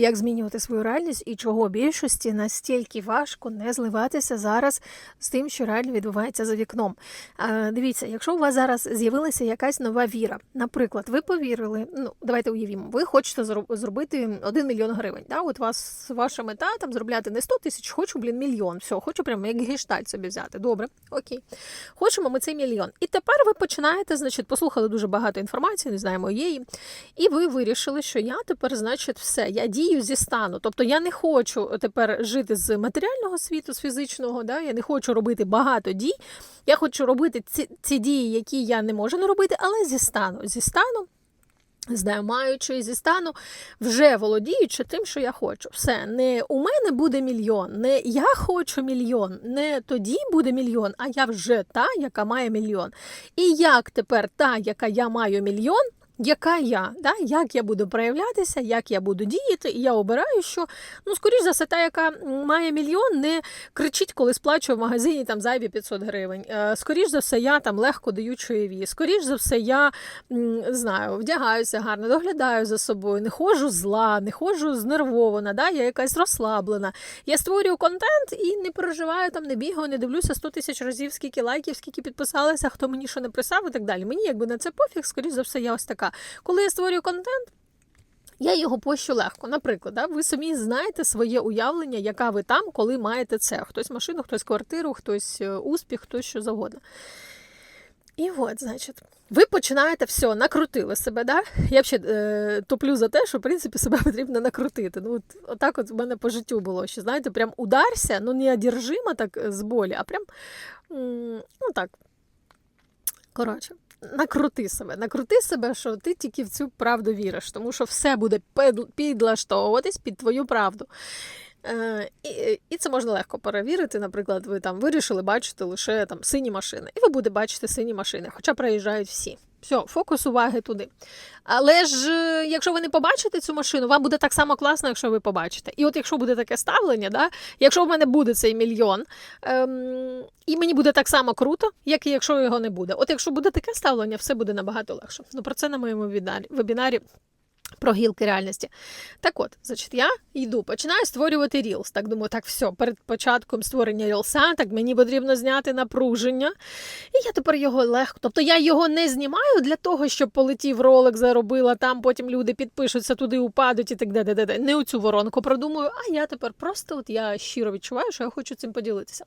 як змінювати свою реальність і чого більшості настільки важко не зливатися зараз з тим, що реально відбувається за вікном. Дивіться, якщо у вас зараз з'явилася якась нова віра, наприклад, ви повірили, ну давайте уявімо, ви хочете зробити 1 мільйон гривень. Да? От вас ваша мета там зробляти не 100 тисяч, хочу, блін, мільйон. Все, хочу прямо як гештальт собі взяти. Добре, окей. Хочемо ми цей мільйон. І тепер ви починаєте, значить, послухали дуже багато інформації, не знаю моєї, і ви вирішили, що я тепер, значить, все, я дію зі стану. Тобто я не хочу тепер жити з матеріального світу, з фізичного, да? я не хочу робити багато дій. Я хочу робити ці, ці дії, які я не можу не робити, але зі стану. Зі стану. Знаю, маючи зі стану, вже володіючи тим, що я хочу. Все, не у мене буде мільйон, не я хочу мільйон, не тоді буде мільйон, а я вже та, яка має мільйон. І як тепер та, яка я маю мільйон, яка я, да? як я буду проявлятися, як я буду діяти, і я обираю, що ну, скоріш за все, та, яка має мільйон, не кричить, коли сплачує в магазині там зайві 500 гривень. Е, Скоріш за все, я там легко даю чаєві. Скоріш за все, я знаю, вдягаюся гарно, доглядаю за собою, не ходжу зла, не ходжу знервована, да? я якась розслаблена. Я створюю контент і не переживаю там, не бігаю, не дивлюся 100 тисяч разів, скільки лайків, скільки підписалися, хто мені що не писав і так далі. Мені якби на це пофіг, скоріш за все, я ось така. Коли я створюю контент. Я його пощу легко. Наприклад, да, ви самі знаєте своє уявлення, яка ви там, коли маєте це. Хтось машину, хтось квартиру, хтось е, успіх, хтось що завгодно. І от, значить, ви починаєте все, накрутили себе. Да? Я взагалі е, топлю за те, що в принципі себе потрібно накрутити. Ну, от, отак от в мене по життю було, що знаєте, прям ударся, ну не одержимо так е, з болі, а прям ну так. Коротше, накрути себе, накрути себе, що ти тільки в цю правду віриш, тому що все буде підлаштовуватись під твою правду. Е, і, і це можна легко перевірити. Наприклад, ви там вирішили бачити лише там сині машини, і ви будете бачити сині машини, хоча проїжджають всі. Все, фокус уваги туди. Але ж, е, якщо ви не побачите цю машину, вам буде так само класно, якщо ви побачите. І от якщо буде таке ставлення, да, якщо в мене буде цей мільйон, ем, і мені буде так само круто, як і якщо його не буде. От якщо буде таке ставлення, все буде набагато легше. Ну про це на моєму вебінарі про гілки реальності. Так от, значить, я йду, починаю створювати Reels. Так думаю, так, все, перед початком створення Рілса, так мені потрібно зняти напруження. І я тепер його легко. Тобто я його не знімаю для того, щоб полетів ролик, заробила, там потім люди підпишуться, туди упадуть і так далі. Не у цю воронку продумую, а я тепер просто от я щиро відчуваю, що я хочу цим поділитися.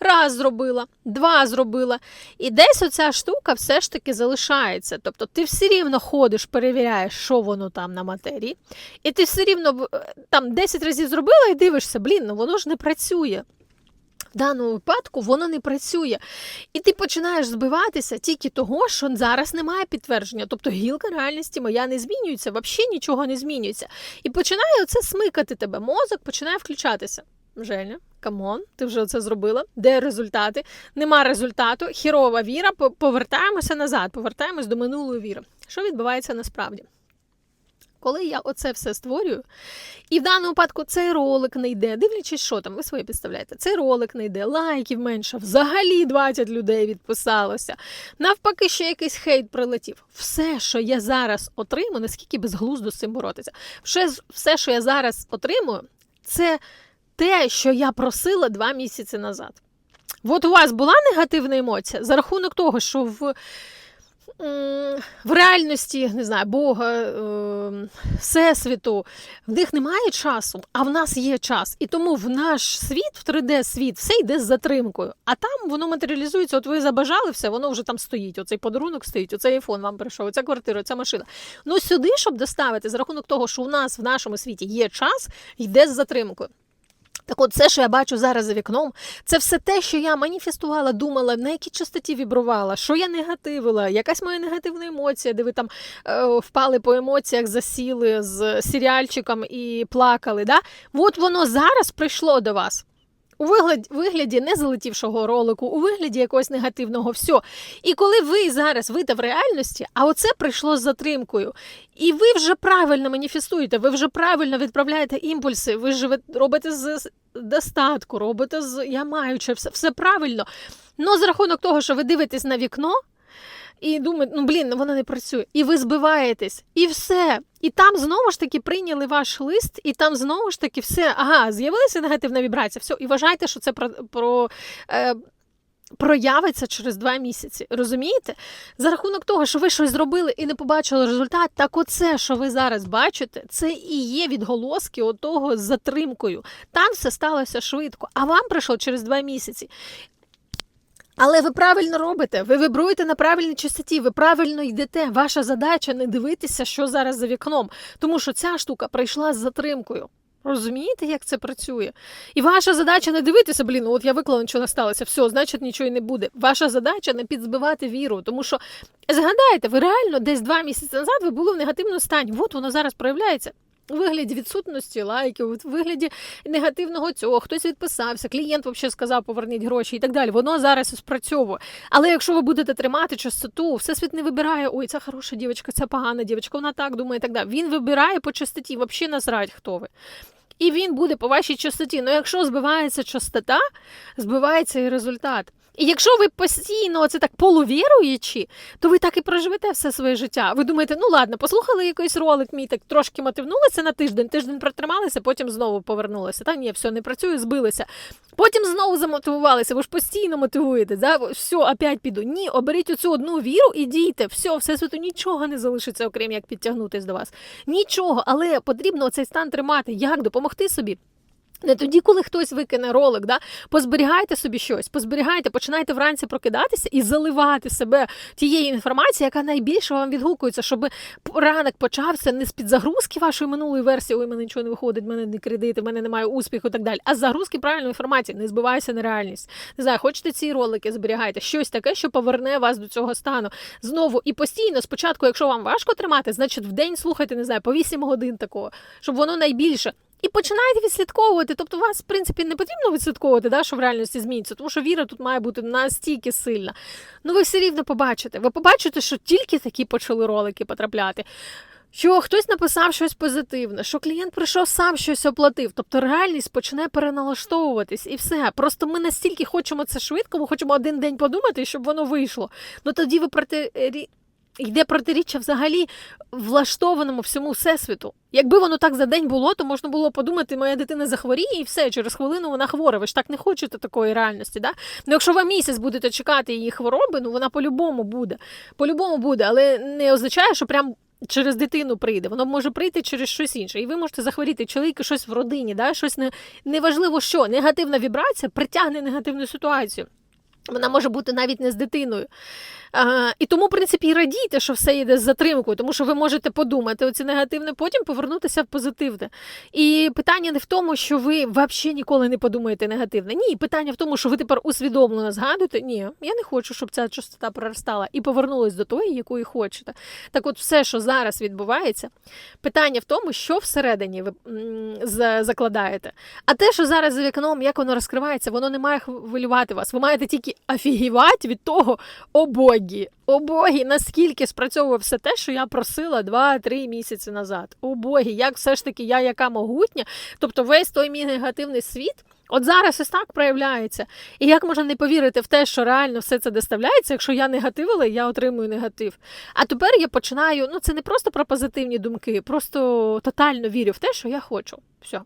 Раз зробила, два зробила. І десь оця штука все ж таки залишається. Тобто ти все рівно ходиш, перевіряєш, що воно там на матерії, і ти все рівно е, там 10 разів зробила і дивишся, блін, ну воно ж не працює. В даному випадку воно не працює. І ти починаєш збиватися тільки того, що зараз немає підтвердження. Тобто гілка реальності моя не змінюється, взагалі нічого не змінюється. І починає оце смикати тебе. Мозок починає включатися. Женя, камон, ти вже це зробила. Де результати? Нема результату. Хірова віра. Повертаємося назад, повертаємось до минулої віри. Що відбувається насправді? Коли я оце все створюю, і в даному випадку цей ролик не йде, дивлячись, що там, ви своє підставляєте, цей ролик не йде, лайків менше, взагалі 20 людей відписалося. Навпаки, ще якийсь хейт прилетів. Все, що я зараз отримую, наскільки безглуздо з цим боротися, все, все, що я зараз отримую, це те, що я просила два місяці назад. От у вас була негативна емоція за рахунок того, що в. В реальності, не знаю, Бога, е, Всесвіту, в них немає часу, а в нас є час. І тому в наш світ, в 3D-світ, все йде з затримкою. А там воно матеріалізується. От ви забажали все, воно вже там стоїть. Оцей подарунок стоїть, оцей айфон вам прийшов, оця квартира, ця машина. Ну сюди, щоб доставити, за рахунок того, що у нас в нашому світі є час, йде з затримкою. Так от, все, що я бачу зараз за вікном, це все те, що я маніфестувала, думала, на якій частоті вібрувала, що я негативила, якась моя негативна емоція, де ви там е, впали по емоціях, засіли з серіальчиком і плакали. Да? От воно зараз прийшло до вас. У вигляді, вигляді не залетівшого ролику, у вигляді якогось негативного все. І коли ви зараз вийде в реальності, а оце прийшло з затримкою, і ви вже правильно маніфестуєте, ви вже правильно відправляєте імпульси, ви живе, робите з достатку, робите з я маючи, все, все правильно. Но за рахунок того, що ви дивитесь на вікно. І думаєте, ну блін, воно не працює. І ви збиваєтесь, і все. І там знову ж таки прийняли ваш лист, і там знову ж таки все. Ага, з'явилася негативна вібрація. Все, і вважайте, що це про. про е, Проявиться через два місяці, розумієте? За рахунок того, що ви щось зробили і не побачили результат, так оце, що ви зараз бачите, це і є відголоски отого з затримкою. Там все сталося швидко, а вам прийшло через два місяці. Але ви правильно робите, ви вибруєте на правильній частоті, ви правильно йдете. Ваша задача не дивитися, що зараз за вікном, тому що ця штука прийшла з затримкою. Розумієте, як це працює? І ваша задача не дивитися, блін, ну от я виклала, нічого сталося, все, значить нічого і не буде. Ваша задача не підзбивати віру, тому що згадайте, ви реально десь два місяці назад ви були в негативному стані. От воно зараз проявляється. У вигляді відсутності лайків, у вигляді негативного цього, хтось відписався, клієнт взагалі сказав, поверніть гроші і так далі. Воно зараз спрацьовує. Але якщо ви будете тримати частоту, всесвіт не вибирає, ой, ця хороша дівчинка, ця погана дівчинка, вона так думає і так далі. Він вибирає по частоті, взагалі насрать, хто ви. І він буде по вашій частоті. Ну, якщо збивається частота, збивається і результат. І якщо ви постійно це так полувіруючі, то ви так і проживете все своє життя. Ви думаєте, ну ладно, послухали якийсь ролик, мій так трошки мотивнулися на тиждень, тиждень протрималися, потім знову повернулися. Та ні, все не працює, збилися. Потім знову замотивувалися. Ви ж постійно мотивуєте. Да? Все, опять піду. Ні, оберіть оцю одну віру і дійте. Все, все світу нічого не залишиться, окрім як підтягнутись до вас. Нічого, але потрібно цей стан тримати. Як допомогти собі? Не тоді, коли хтось викине ролик, да? позберігайте собі щось, позберігайте, починайте вранці прокидатися і заливати себе тією інформацією, яка найбільше вам відгукується, щоб ранок почався не з під загрузки вашої минулої версії, ой, мене нічого не виходить, в мене не кредити, в мене немає успіху і так далі. А з загрузки правильної інформації, не збивайся на реальність. Не знаю, хочете ці ролики, зберігайте щось таке, що поверне вас до цього стану. Знову і постійно, спочатку, якщо вам важко тримати, значить в день слухайте, не знаю, по 8 годин такого, щоб воно найбільше. І починаєте відслідковувати. Тобто, вас, в принципі, не потрібно відслідковувати, да, що в реальності зміниться, тому що віра тут має бути настільки сильна. Ну, ви все рівно побачите. Ви побачите, що тільки такі почали ролики потрапляти. Що хтось написав щось позитивне, що клієнт прийшов сам щось оплатив. Тобто реальність почне переналаштовуватись і все. Просто ми настільки хочемо це швидко, ми хочемо один день подумати, щоб воно вийшло. Ну тоді ви проти йде протиріччя взагалі влаштованому всьому всесвіту. Якби воно так за день було, то можна було подумати, моя дитина захворіє і все, через хвилину вона хвора. Ви ж так не хочете такої реальності. Да? Ну, якщо ви місяць будете чекати її хвороби, ну вона по-любому буде. По-любому буде, але не означає, що прям. Через дитину прийде, воно може прийти через щось інше. І ви можете захворіти чоловіка щось в родині, да? щось не, неважливо що. Негативна вібрація притягне негативну ситуацію. Вона може бути навіть не з дитиною. І тому, в принципі, і радійте, що все йде з затримкою, тому що ви можете подумати оце негативне, потім повернутися в позитивне. І питання не в тому, що ви взагалі ніколи не подумаєте негативне. Ні, питання в тому, що ви тепер усвідомлено згадуєте, ні, я не хочу, щоб ця частота проростала і повернулась до тої, якої хочете. Так от, все, що зараз відбувається, питання в тому, що всередині ви закладаєте. А те, що зараз за вікном, як воно розкривається, воно не має хвилювати вас. Ви маєте тільки офігівати від того, о богі, о богі, наскільки спрацьовує все те, що я просила 2-3 місяці назад. О богі, як все ж таки я яка могутня, тобто весь той мій негативний світ. От зараз ось так проявляється. І як можна не повірити в те, що реально все це доставляється, якщо я негативила, я отримую негатив. А тепер я починаю, ну це не просто про позитивні думки, просто тотально вірю в те, що я хочу. Все.